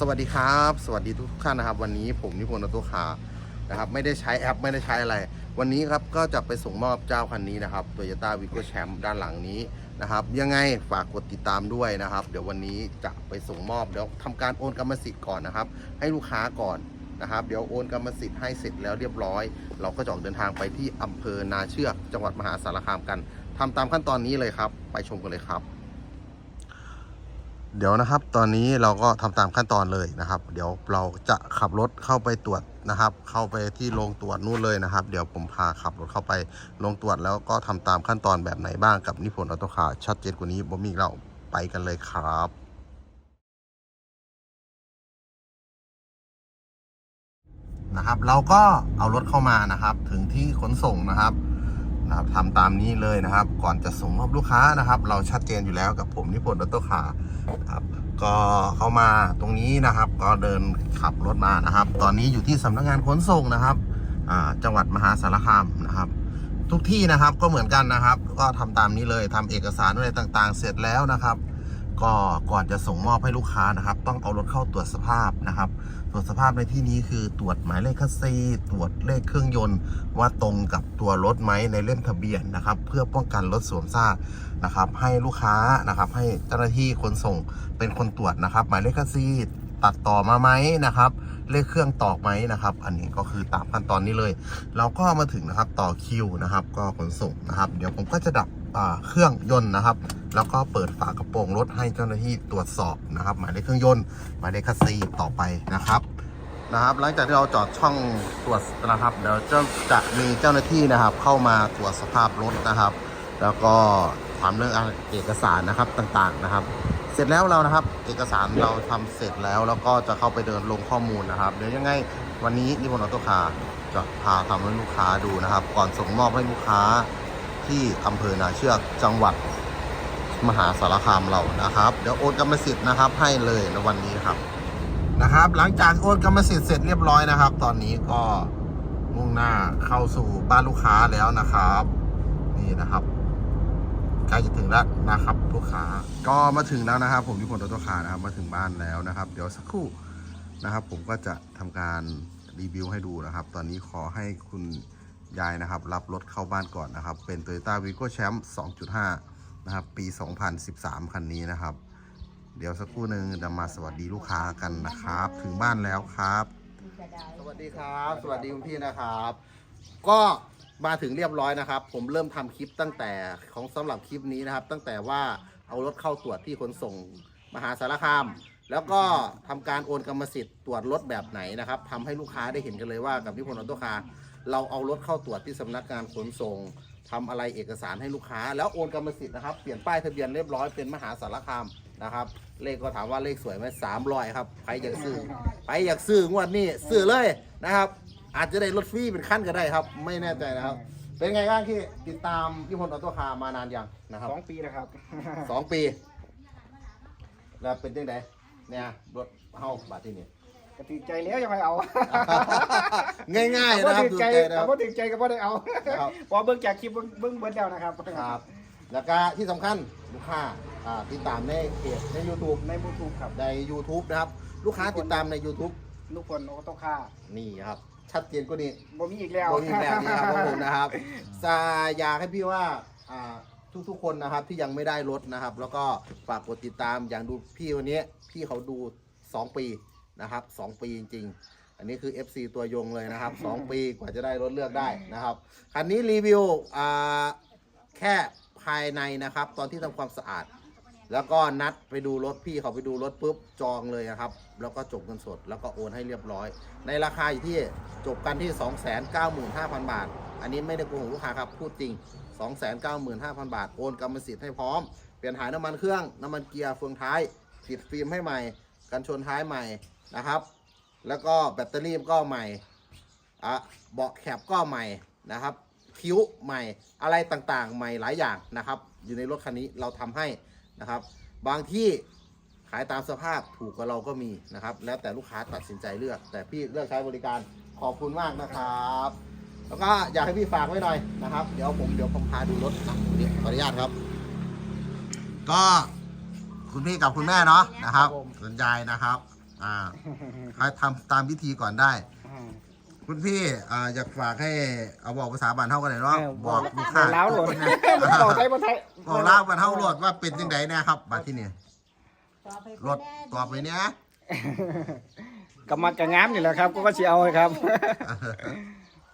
สวัสดีครับ สวัสดีทุกท่านนะครับ วันนี้ผมนิพนธ์ออโตุคานะครับ ไม่ได้ใช้แอปไม่ได้ใช้อะไร วันนี้ครับก็จะไปส่งมอบเจ้าคันนี้นะครับ Toyota v i g o Champ ด้านหลังนี้นะครับ ยังไงฝากกดติดตามด้วยนะครับ เดี๋ยววันนี้จะไปส่งมอบเดี๋ยวทำการโอนกรรมสิทธิ์ก่อนนะครับ ให้ลูกค้าก่อนนะครับ เดี๋ยวโอนกรรมสิทธิ์ให้เสร็จแล้วเรียบร้อย เราก็จะออกเดินทางไปที่อำเภอนาเชือก จังหวัดมหาสารคามกันทำตามขั้นตอนนี้เลยครับ ไปชมกันเลยครับ เดี๋ยวนะครับ ตอนนี้เราก็ทำตามขั้นตอนเลยนะครับ เดี๋ยวเราจะขับรถเข้าไปตรวจนะครับ เข้าไปที่โรงตรวจนู่นเลยนะครับ เดี๋ยวผมพาขับรถเข้าไปโรงตรวจแล้วก็ทำตามขั้นตอนแบบไหนบ้างกับนิพนธ์ออโตคาร์ชัดเจนกว่านี้บ่มีเราไปกันเลยครับนะครับ เราก็เอารถเข้ามานะครับ ถึงที่ขนส่งนะครับ นะครับทำตามนี้เลยนะครับ ก่อนจะส่งมอบลูกค้านะครับ เราชัดเจนอยู่แล้วกับผมนิพนธ์รัตโตคาครับก็เข้ามาตรงนี้นะครับ ก็เดินขับรถมานะครับ ตอนนี้อยู่ที่สำนักงานขนส่งนะครับจังหวัดมหาสารคามนะครับ ทุกที่นะครับก็เหมือนกันนะครับ ก็ทำตามนี้เลยทำเอกสารอะไรต่างๆ เสร็จแล้วนะครับ ก็ก่อนจะส่งมอบให้ลูกค้านะครับ ต้องเอารถเข้าตรวจสภาพนะครับ ตรวจสภาพในที่นี้คือตรวจหมายเลขคัสซีตรวจเลขเครื่องยนต์ ว่าตรงกับตัวรถไหมในเล่มทะเบียนนะครับ เพื่อป้องกันรถสวมซากนะครับ ให้ลูกค้านะครับ ให้เจ้าหน้าที่ขนส่งเป็นคนตรวจนะครับ หมายเลขคัสซีตัดต่อมาไหมนะครับ เลขเครื่องตอกไหมนะครับ อันนี้ก็คือตามขั้นตอนนี้เลย เราก็มาถึงนะครับต่อคิวนะครับ ก็ขนส่งนะครับ เดี๋ยวผมก็จะดับเครื่องยนต์นะครับ แล้วก็เปิดฝากระโปรงรถให้เจ้าหน้าที่ตรวจสอบนะครับ หมายเลขเครื่องยนต์หมายเลขคัสซีต่อไปนะครับนะครับ หลังจากที่เราจอดช่องตรวจนะครับเดี๋ยวจะจะมีเจ้าหน้าที่นะครับ เข้ามาตรวจสภาพรถนะครับ แล้วก็ถามเรื่องเอกสารนะครับต่างๆนะครับ เสร็จแล้วเรานะครับ เอกสารเราทำเสร็จแล้วแล้วก็จะเข้าไปเดินลงข้อมูลนะครับเดี๋ยวยังไงวันนี้นิพนธ์ออโต้คาร์จะพาทำให้ลูกค้าดูนะครับ ก่อนส่งมอบให้ลูกค้าที่อำเภอนาเชือกจังหวัด มหาสารคามเรานะครับ เดี๋ยวโอนกรรมสิทธิ์นะครับ ให้เลยในวันนี้ครับนะครับ หลังจากโอนกรรมสิทธิ์เสร็จเรียบร้อยนะครับ ตอนนี้ก็มุ่งหน้าเข้าสู่บ้านลูกค้าแล้วนะครับ นี่นะครับใกล้จะถึงแล้วนะครับลูกค้า ก็มาถึงแล้วนะครับ ผมที่พลตัวคานะครับ มาถึงบ้านแล้วนะครับ เดี๋ยวสักครู่นะครับ ผมก็จะทำการรีวิวให้ดูนะครับ ตอนนี้ขอให้คุณยายนะครับ รับรถเข้าบ้านก่อนนะครับ เป็น Toyota Vigo Champ 2.5 นะครับ ปี 2013 คันนี้นะครับ เดี๋ยวสักครู่หนึ่งจะมาสวัสดีลูกค้ากันนะครับ ถึงบ้านแล้วครับ สวัสดีครับ สวัสดีคุณพี่นะครับ ก็มาถึงเรียบร้อยนะครับ ผมเริ่มทำคลิปตั้งแต่ของสำหรับคลิปนี้นะครับ ตั้งแต่ว่าเอารถเข้าตรวจที่ขนส่งมหาสารคาม แล้วก็ทำการโอนกรรมสิทธิ์ตรวจรถแบบไหนนะครับทำให้ลูกค้าได้เห็นกันเลยว่ากับนิพนธ์ออโต้คาร์เราเอารถเข้าตรวจที่สำนักงานขนส่ง ทำอะไรเอกสารให้ลูกค้า แล้วโอนกรรมสิทธิ์นะครับ เปลี่ยนป้ายทะเบียนเรียบร้อยเป็นมหาสารคามนะครับ เลขก็ถามว่าเลขสวยไหมสามร้อยครับใครอยากซื้อใครอยากซื้องวดนี้ซื้อเลยนะครับ อาจจะได้รถฟรีเป็นขั้นก็ได้ครับ ไม่แน่ใจนะครับ เป็นไงบ้างที่ติดตามนิพนธ์ออโต้คาร์มานานยังนะครับสองปีนะครับสองปี แล้วเป็นยังไงเนี่ยรถเฮาบาทที่นี่ กติใจแล้วยังไม่เอาง่ายๆนะครับถึดูงใจใจนะครับพอถึงใจก็พอได้เอาครับ พอเบิ่งจากคลิปเบิ่งเบิ่งเบิ่งแล้วนะครับครับ แล้วก็ที่สำคัญลูกค้าอ่าติดตามในเพจใน YouTube ในมูทูบครับ ใน YouTube นะครับ ลูกค้าติดตามใน YouTube ลูกคนโอโตค่านี่ครับ ชัดเจนกว่านี้ บ่มีอีกแล้วโดยมีแบบนี้ครับผมนะครับซาอยากให้พี่ว่าอ่าทุกๆคนนะครับที่ยังไม่ได้รถนะครับ แล้วก็ฝากกดติดตามอย่างดูพี่วันนี้พี่เขาดู 2 ปี นะครับ 2 ปีจริง ๆ อันนี้คือ FC ตัวยงเลยนะครับ 2 ปีกว่าจะได้รถเลือกได้นะครับคันนี้รีวิวอ่าแค่ภายในนะครับ ตอนที่ทำความสะอาด แล้วก็นัดไปดูรถพี่เขาไปดูรถปุ๊บจองเลยนะครับ แล้วก็จบเงินสด แล้วก็โอนให้เรียบร้อย ในราคาอยู่ที่จบกันที่ 295,000 บาท อันนี้ไม่ได้โกหกลูกค้าครับพูดจริง 295,000 บาท โอนกรรมสิทธิ์ให้พร้อม เปลี่ยนถ่ายน้ำมันเครื่อง น้ำมันเกียร์เฟืองท้าย ติดฟิล์มให้ใหม่ กันชนท้ายใหม่ นะครับ แล้วก็แบตเตอรี่ก็ใหม่อะเบาะแคปก็ใหม่นะครับ คิ้วใหม่อะไรต่างๆ ใหม่หลายอย่างนะครับ อยู่ในรถคันนี้เราทำให้นะครับ บางที่ขายตามสภาพถูกกว่าเราก็มีนะครับ แล้วแต่ลูกค้าตัดสินใจเลือก แต่พี่เลือกใช้บริการขอบคุณมากนะครับ แล้วก็อยากให้พี่ฝากไว้หน่อยนะครับ เดี๋ยวผมเดี๋ยวผมพาดูรถนะเดี๋ยวขออนุญาตครับ ก็คุณพี่กับคุณแม่เนาะนะครับครับผมสนใจนะครับ อ่าให้ทำตามพิธีก่อนได้อืมคุณพี่อ่าอยากฝากให้เอาบอกภาษาบ้านเท่ากันเลยเนาะเออบอกลูกบค้าอกเล้าวโหลดบอกไทยบอกไทยบอกเล่าบ้านเท่าโหลดว่าเป็นยังไงแน่ครับบัดที่นี่รถตอบไปเนี้ยกำมักกะงามนี่แหละครับ ก็ก็สิเอาครับ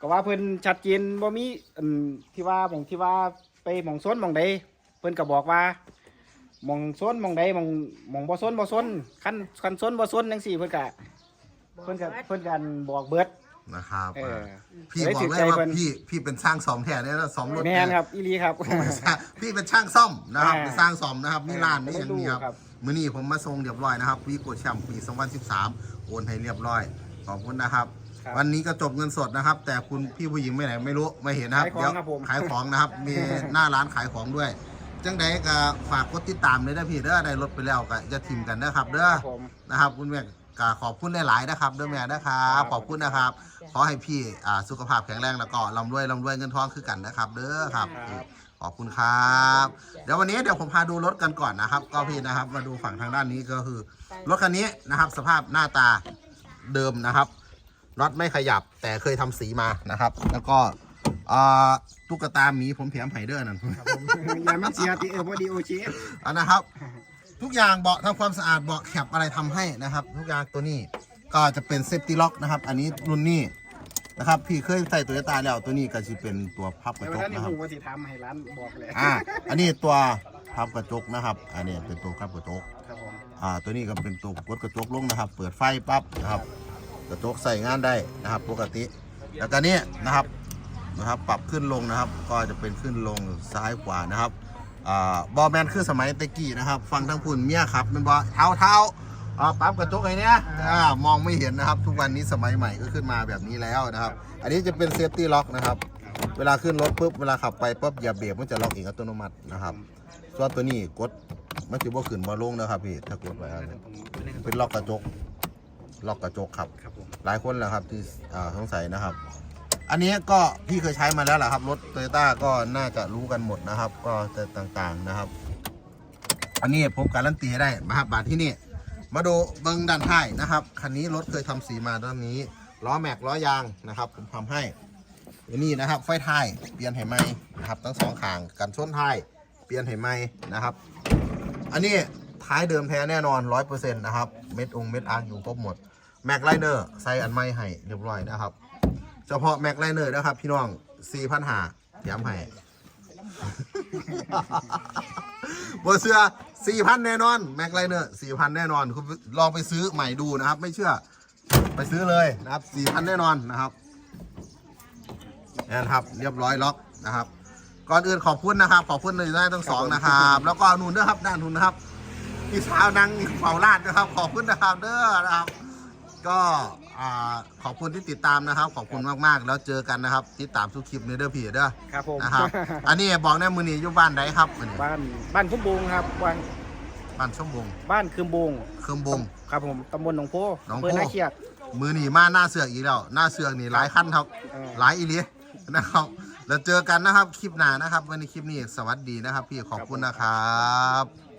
ก็ว่าเพิ่นชัดเจนบ่มีอืมที่ว่าหมองที่ว่าไปหมองโซนหมองใดเพิ่นก็บอกว่าห มองโซนหมองใดหมองหมองบ่โซนบ่โซนคันคันโซนบ่โซนจังซี่เพิ่นก็เพิ่นก็เพิ่นกันบอกเบิด นะครับเออ พี่บอกเลยได้ถือใจว่าเพิ่นพี่พี่เป็นช่างซ่อมแท้เนี่ยนะซ่อมรถแม่นครับอีหลีครับ พี่เป็นช่างซ่อมนะครับอ่าเป็นสร้างซ่อมนะครับมีร้านนี่อย่างนี้คครัรับ บมื้อนี้ผมมาส่งเรียบร้อยนะครับวีโกแชมป์ปี 2013 โอนให้เรียบร้อยขอบคุณนะครับ ครับ วันนี้ก็จบเงินสดนะครับ แต่คุณพี่ผู้หญิงไม่ไหนไม่รู้ไม่เห็นนะครับขายของครับผม ขายของนะครับ มีหน้าร้านขายของด้วย จังใดก็ฝากกดติดตามเลยนะพี่เด้อได้รถไปแล้วก็จะทิมกันนะครับ เด้อครับผมนะครับคุณแม่ก็ขอบคุณหลายๆนะครับเด้อแม่นะครับขอบคุณนะครับ ขอให้พี่อ่าสุขภาพแข็งแรงแล้วก็ร่ำรวยร่ำรวยเงินทองคือกันนะครับ เด้อครับ ครับ ขอบคุณครับ เดี๋ยววันนี้เดี๋ยวผมพาดูรถกันก่อนนะครับ ก็พี่นะครับมาดูฝั่งทางด้านนี้ก็คือ รถคันนี้นะครับ สภาพหน้าตาเดิมนะครับน็อตไม่ขยับแต่เคยทำสีมานะครับ แล้วก็ อ่าตุ๊กตาหมีผมแถมไฮเดอร์นั่นครับผมอย่ามันเสียติเออพอดีโอเชอันนะครับ ทุกอย่างเบาะทำความสะอาดเบาะแคปอะไรทำให้นะครับ ทุกอย่างตัวนี้ก็จะเป็นเซฟตี้ล็อกนะครับ อันนี้รุ่นนี้นะครับ พี่เคยใส่ตัวตาแล้วตัวนี้ก็จะเป็นตัวพับกแต่ระจว่ากท่านนี่นะครับ หูว่าสิทำให้ร้านบอกเลยอ่า อันนี้ตัวพับกระจกนะครับ อันนี้เป็นตัวพับกระจก ครับผมอ่า ตัวนี้ก็เป็นตัวกดกระจกลงนะครับ เปิดไฟปั๊บนะครับ กระจกใส่งานได้นะครับ ปกติ แล้วก็นี้นะครับ นะครับ ปรับขึ้นลงนะครับ ก็จะเป็นขึ้นลงซ้ายขวานะครับอ่าบอแมนคือสมัยตะกี้นะครับ ฟังทั้งพุ่นเมียครับเป็นบอเท้าเท้าอ่าปรับกระจกไอ้เนี้ยอ่ามองไม่เห็นนะครับ ทุกวันนี้สมัยใหม่ก็ขึ้นมาแบบนี้แล้วนะครับ อันนี้จะเป็นเซฟตี้ล็อกนะครับ เวลาขึ้นรถปุ๊บเวลาขับไปปุ๊บอย่าเบรกมันจะล็อกเองอัตโนมัตินะครับส่วนตัวนี้กดมันจะบ่ขึ้นบ่ลงนะครับพี่ถ้ากดไว้อันนี้เป็นล็อกกระจกล็อกกระจกครับครับผมหลายคนแหละครับที่อ่าสงสัยนะครับ อันนี้ก็พี่เคยใช้มาแล้วแหละครับรถโตโยต้าก็น่าจะรู้กันหมดนะครับ ก็จะต่างๆนะครับ อันนี้ผมการันตีให้ได้มาครับบาทที่นี่ มาดูเบิ้งด้านท้ายนะครับคันนี้รถเคยทำสีมาด้านนี้ล้อแม็กล้อยางนะครับ ผมทำให้อันนี้นะครับ ไฟท้ายเปลี่ยนให้ใหมนะครับทั้งสองขางกันชนท้ายเปลี่ยนให้ใหมนะครับ อันนี้ท้ายเดิมแท้แน่นอนร้อยเปอร์เซ็นต์นะครับเม็ดองเม็ดอาร์อยู่ครบหมดแม็กไลเนอร์ใส่อันใหม่ให้เรียบร้อยนะครับ เฉพาะแม็กไลเนอร์นะครับ พี่น้อง4 0 0 0หาย้ำให้บนเสื้อ4,000แน่นอนแม็กไลเนอร์4,000แน่นอนคุณลองไปซื้อใหม่ดูนะครับ ไม่เชื่อ ไปซื้อเลยนะครับ4,000แน่นอนนะครับนี่นะครับเรียบร้อยล็อกนะครับ ก่อนอื่นขอบคุณนะครับ ขอบคุณเลยได้ทั้งสองนะครับ แล้วก็นู่นด้วยครับด้านนู่นนะครับพี่สาวนั่งเฝ้าลาดนะครับ ขอบคุณนะครับเด้อนะครับ ก็ อ่าขอบคุณที่ติดตามนะครับ ขอบคุณมากๆ แล้วเจอกันนะครับ ติดตามทุกคลิปในเด้อพี่เด้อครับผมนะครับ อันนี้บอกแน่มือนี้อยู่บ้านใดครับมื้อนี้บ้านบ้านคุ้มบงครับบ้านบ้านชมบงบ้านคืมบงเคืมบงครับผมตำบลหนองโพหนองโพเพื่อนาเขียดมือนี้มาหน้าเสือกอีกแล้วหน้าเสือกนี่หลายขั้นครับเออหลายอีหลีนะครับแล้วเจอกันนะครับคลิปหน้านะครับวันนี้คลิปนี้สวัสดีนะครับ พี่ขอบคุณนะครับ